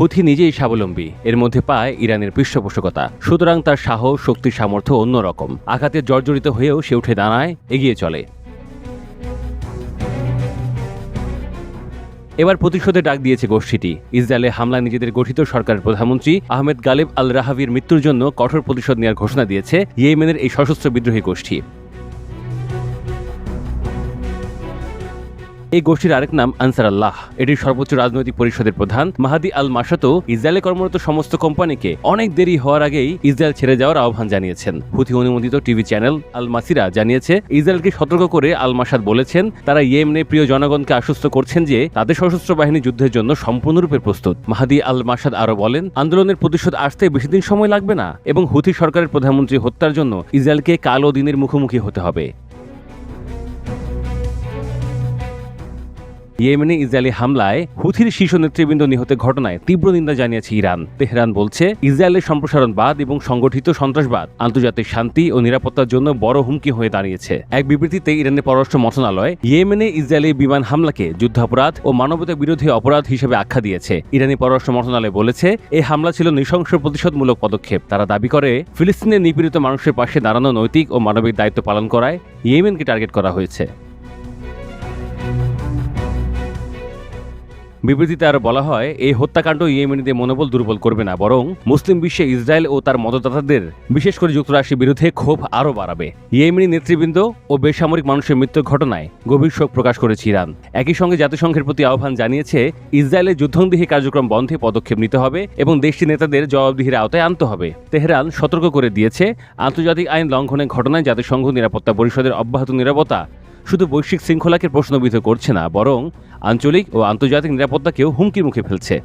Houthi নিজেই স্বাবলম্বী। এর মধ্যে পায় ইরানের পৃষ্ঠপোষকতা সুতরাং তার সাহস, শক্তি, সামর্থ্য অন্যরকম। আঘাতে জর্জরিত হয়েও সে উঠে দাঁড়ায়, এগিয়ে চলে। এবার প্রতিশোধে ডাক দিয়েছে গোষ্ঠীটি। ইসরায়েলে হামলা নিজেদের গঠিত সরকারের প্রধানমন্ত্রী আহমেদ গালেব আল রাহাবির মৃত্যুর জন্য কঠোর প্রতিশোধ নেওয়ার ঘোষণা দিয়েছে ইয়েমেনের এই সশস্ত্র বিদ্রোহী গোষ্ঠী। এই গোষ্ঠীর আরেক নাম আনসার আল্লাহ। এটির সর্বোচ্চ রাজনৈতিক পরিষদের প্রধান। মাহাদি আল মাসাতো ইসরায়েলে কর্মরত সমস্ত কোম্পানিকে অনেক দেরি হওয়ার আগেই ইসরায়েল ছেড়ে যাওয়ার আহ্বান জানিয়েছেন। হুথি অনুমোদিত টিভি চ্যানেল আল মাসিরা জানিয়েছে, ইসরায়েলকে সতর্ক করে আল মাসাদ বলেছেন, তারা ইয়েমনে প্রিয় জনগণকে আশ্বস্ত করছেন যে তাদের সশস্ত্র বাহিনী যুদ্ধের জন্য সম্পূর্ণরূপে প্রস্তুত। মাহাদি আল মাসাদ আরও বলেন, আন্দোলনের প্রতিশোধ আসতে বেশি দিন সময় লাগবে না এবং হুথি সরকারের প্রধানমন্ত্রী হত্যার জন্য ইসরায়েলকে কালো দিনের মুখোমুখি হতে হবে। ইয়েমেনে ইসরায়েলি হামলায় হুথির শীর্ষ নেতৃবৃন্দ নিহতের ঘটনায় তীব্র নিন্দা জানিয়েছে ইরান। তেহরান বলছে, ইসরায়েলের সম্প্রসারণবাদ এবং সংগঠিত সন্ত্রাসবাদ, আন্তর্জাতিক শান্তি ও নিরাপত্তার জন্য বড় হুমকি হয়ে দাঁড়িয়েছে। এক বিবৃতিতে ইরানের পররাষ্ট্র মন্ত্রণালয়, ইয়েমেনে ইসরায়েলি বিমান হামলাকে যুদ্ধাপরাধ ও মানবতা বিরোধী অপরাধ হিসেবে আখ্যা দিয়েছে। ইরানি পররাষ্ট্র মন্ত্রণালয় বলেছে এই হামলা ছিল নৃশংস প্রতিশোধমূলক পদক্ষেপ। তারা দাবি করে, ফিলিস্তিনের নিপীড়িত মানুষের পাশে দাঁড়ানো নৈতিক ও মানবিক দায়িত্ব পালন করায় ইয়েমেনকে টার্গেট করা হয়েছে। বিবৃতিতে আরও বলা হয়, এই হত্যাকাণ্ড ইয়েমেনিদের মনোবল দুর্বল করবে না, বরং মুসলিম বিশ্বে ইসরায়েল ও তার মদতদাতাদের, বিশেষ করে যুক্তরাষ্ট্রের বিরুদ্ধে ক্ষোভ আরও বাড়াবে। ইয়েমেনি নেতৃবৃন্দ ও বেসামরিক মানুষের মৃত্যুর ঘটনায় গভীর শোক প্রকাশ করেছে ইরান। একই সঙ্গে জাতিসংঘের প্রতি আহ্বান জানিয়েছে, ইসরায়েলের যুদ্ধংদেহী কার্যক্রম বন্ধে পদক্ষেপ নিতে হবে এবং দেশটির নেতাদের জবাবদিহির আওতায় আনতে হবে। তেহরান সতর্ক করে দিয়েছে, আন্তর্জাতিক আইন লঙ্ঘনের ঘটনায় জাতিসংঘ নিরাপত্তা পরিষদের অব্যাহত নিরাপত্তা শুধু বৈশ্বিক শৃঙ্খলাকে প্রশ্নবিদ্ধ করছে না, বরং আঞ্চলিক ও আন্তর্জাতিক নিরাপত্তাকেও হুমকির মুখে ফেলছে।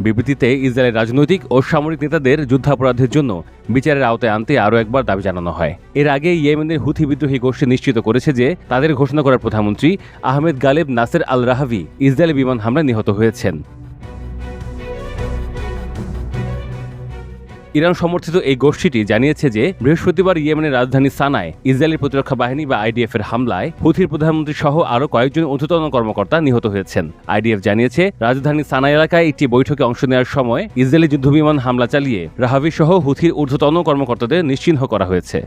বিবৃতিতে ইসরায়েলের রাজনৈতিক ও সামরিক নেতাদের যুদ্ধাপরাধের জন্য বিচারের আওতায় আনতে আরও একবার দাবি জানানো হয়। এর আগে ইয়েমেনের হুথি বিদ্রোহী গোষ্ঠী নিশ্চিত করেছে যে তাদের ঘোষণা করার প্রধানমন্ত্রী Ahmed Ghaleb Nasser al Rahawi Israeli বিমান হামলায় নিহত হয়েছেন। ইরান সমর্থিত এই গোষ্ঠীটি জানিয়েছে যে বৃহস্পতিবার ইয়েমেনের রাজধানী সানায় ইসরায়েলি প্রতিরক্ষা বাহিনী বা আইডিএফ এর হামলায় হুথির প্রধানমন্ত্রী সহ আরও কয়েকজন ঊর্ধ্বতন কর্মকর্তা নিহত হয়েছেন। আইডিএফ জানিয়েছে, রাজধানী সানা এলাকায় একটি বৈঠকে অংশ নেওয়ার সময় ইসরায়েলি যুদ্ধবিমান হামলা চালিয়ে রাহাবি সহ হুথির ঊর্ধ্বতন কর্মকর্তাদের নিশ্চিহ্ন করা হয়েছে।